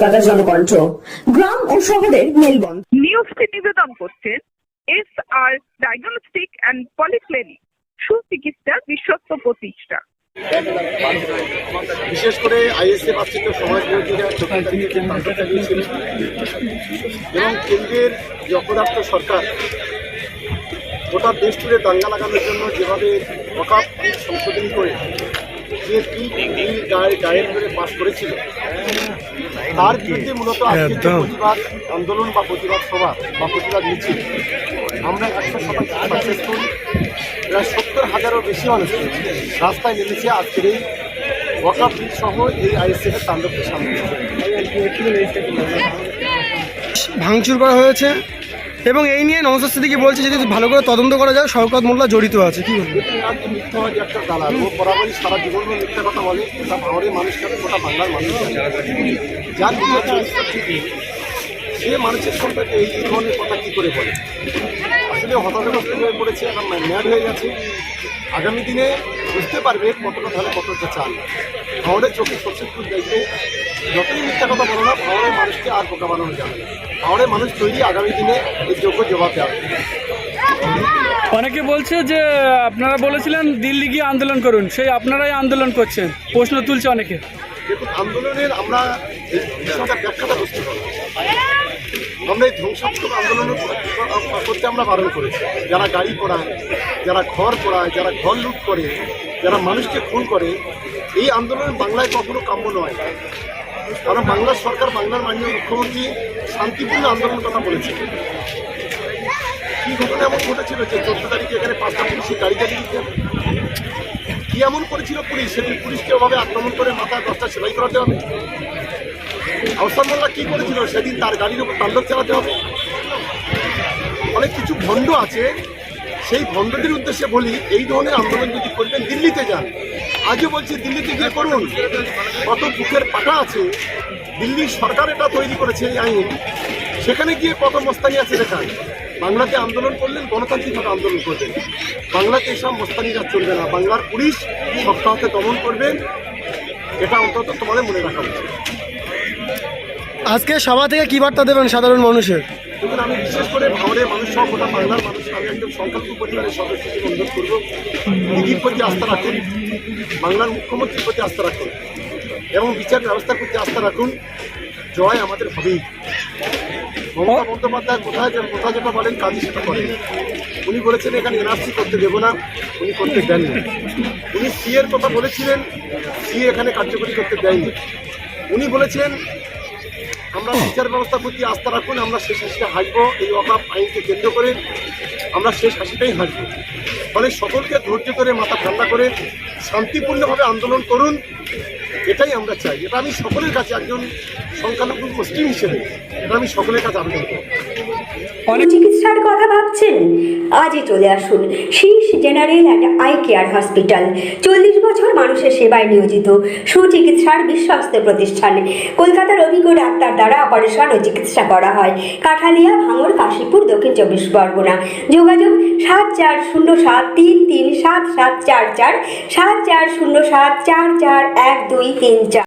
কলকাতা জনকণ্ঠ গ্রাম ও শহরের মেলবন্ধন। নিউজকে নিবেদন করছেন S R diagnostic and polyclinic সুচিকিৎসার বিশ্বস্ত প্রতিষ্ঠা। বিশেষ করে আইএসএ আশ্রিত সমাজ বিরোধীরা চোখের দিকে যে তাণ্ডব চালিয়েছিল এবং কেন্দ্রের যে অপদার্থ সরকার গোটা দেশ জুড়ে দাঙ্গা লাগানোর জন্য যেভাবে হঠাৎ সংশোধন করে যে গায়ের করে পাশ করেছিল তার বিরুদ্ধে মূলত প্রতিবাদ আন্দোলন বা প্রতিবাদ সভা বা প্রতিবাদ মিছিল আমরা একশো প্রায় সত্তর হাজারও বেশি মানুষ রাস্তায় নেমেছে আজকের এই ওয়াকাপ সহ এই আইএসএফ এর তাণ্ডবকে সামনে। ভাঙচুর করা হয়েছে। এবং এই নিয়ে নমস্কার সিদ্দিকি বলছে, যদি ভালো করে তদন্ত করা যায়, শওকত মোল্লা জড়িত আছে। কি বলবেন? একটা সে মানুষের সম্পর্কে এই ধরনের কথা কি করে বলে? আসলে হতাশাগ্রস্ত হয়ে পড়েছে এখন ম্যাড হয়ে গেছে। আগামী দিনে বুঝতে পারবে কতটা তাহলে কতটা চাল। ভাঙড়ের চোখে সবচেয়ে ফুল দেখবে। যতই মিথ্যা কথা বলো না ভাঙড়ের মানুষকে আর বোকা বানানো যাবে। ভাঙড়ের মানুষ তৈরি আগামী দিনে এই যোগ্য জবাব দেওয়া অনেকে বলছে যে আপনারা বলেছিলেন দিল্লি গিয়ে আন্দোলন করুন। সেই আপনারাই আন্দোলন করছেন। প্রশ্ন তুলছে অনেকে। দেখুন আন্দোলনের আমরা এই বিষয়টা ব্যাখ্যাটা বুঝতে পারব। আমরা এই ধ্বংসাত্মক আন্দোলন করতে আমরা বারণ করেছি। যারা গাড়ি পোড়ায়, যারা ঘর পোড়ায়, যারা ঘর লুট করে, যারা মানুষকে খুন করে, এই আন্দোলন বাংলায় কখনো কাম্য নয়। কারণ বাংলার সরকার, বাংলার মাননীয় মুখ্যমন্ত্রী শান্তিপূর্ণ আন্দোলনের কথা বলেছে কি ঘটনা এমন ঘটেছিল যে চোদ্দ তারিখে এখানে পাঁচটা পুলিশের গাড়ি চালিয়ে দিতে? কি এমন করেছিল পুলিশ? সেদিন পুলিশকে ওভাবে আক্রমণ করে মাথায় দশটা সেলাই করাতে হবে? আহসান মোল্লা কি করেছিল? সেদিন তার গাড়ির উপর তাণ্ডব চালাতে হবে। অনেক কিছু ভণ্ড আছে। সেই ভণ্ডদের উদ্দেশ্যে বলি, এই ধরনের আন্দোলন যদি করবেন, দিল্লিতে যান। আজও বলছি, দিল্লিতে গিয়ে করুন। কত বুকের পাটা আছে। দিল্লির সরকার এটা তৈরি করেছে, এই আইন। সেখানে গিয়ে কত মস্তানি আছে, দেখান। বাংলাতে আন্দোলন করলেন, গণতান্ত্রিকভাবে আন্দোলন করবেন। বাংলাতে এসব মস্তানিরা চলবে না। বাংলার পুলিশ সপ্তাহতে দমন করবেন। এটা অন্তত তোমাদের মনে রাখা উচিত। আজকে সভা থেকে কি বার্তা দেবেন সাধারণ মানুষের? আমি বিশেষ করে মানুষ বাংলার মানুষ আমি একজন প্রতি আস্থা রাখুন, বাংলার মুখ্যমন্ত্রীর প্রতি আস্থা রাখুন, এবং বিচার ব্যবস্থার প্রতি আস্থা রাখুন, জয় আমাদের হবেই। মমতা বন্দ্যোপাধ্যায় কোথায় কোথায় যেটা বলেন কাজে সেটা করেন। উনি বলেছেন, এখানে এনআরসি করতে দেবো না, উনি করতে দেননি উনি সি এর কথা বলেছিলেন সি এখানে কার্যকরী করতে দেয়নি। উনি বলেছেন আমরা বিচার ব্যবস্থার প্রতি আস্থা রাখুন, আমরা শেষ হাসিটা হাসব, এই অভাব আইনকে কেন্দ্র করে আমরা শেষ হাসিটাই হাসব। ফলে সকলকে ধৈর্য ধরে মাথা ঠান্ডা করে শান্তিপূর্ণভাবে আন্দোলন করুন। এটাই আমরা চাই। এটা আমি সকলের কাছে একজন সংখ্যালঘু মুসলিম হিসেবে, এটা আমি সকলের কাছে আবেদন করি চিকিৎসার কথা ভাবছেন? আজই চলে আসুন। General and eye care hospital. চল্লিশ বছর মানুষের সেবায় নিয়োজিত। সুচিকিৎসার বিশ্বস্ত প্রতিষ্ঠান। কলকাতার অভিজ্ঞ ডাক্তার দ্বারা অপারেশন ও চিকিৎসা করা হয়। কাঠালিয়া, ভাঙড়, কাশীপুর, দক্ষিণ চব্বিশ পরগনা। যোগাযোগ সাত চার শূন্য সাত তিন তিন সাত সাত চার চার, সাত চার শূন্য সাত চার চার এক দুই তিন চার।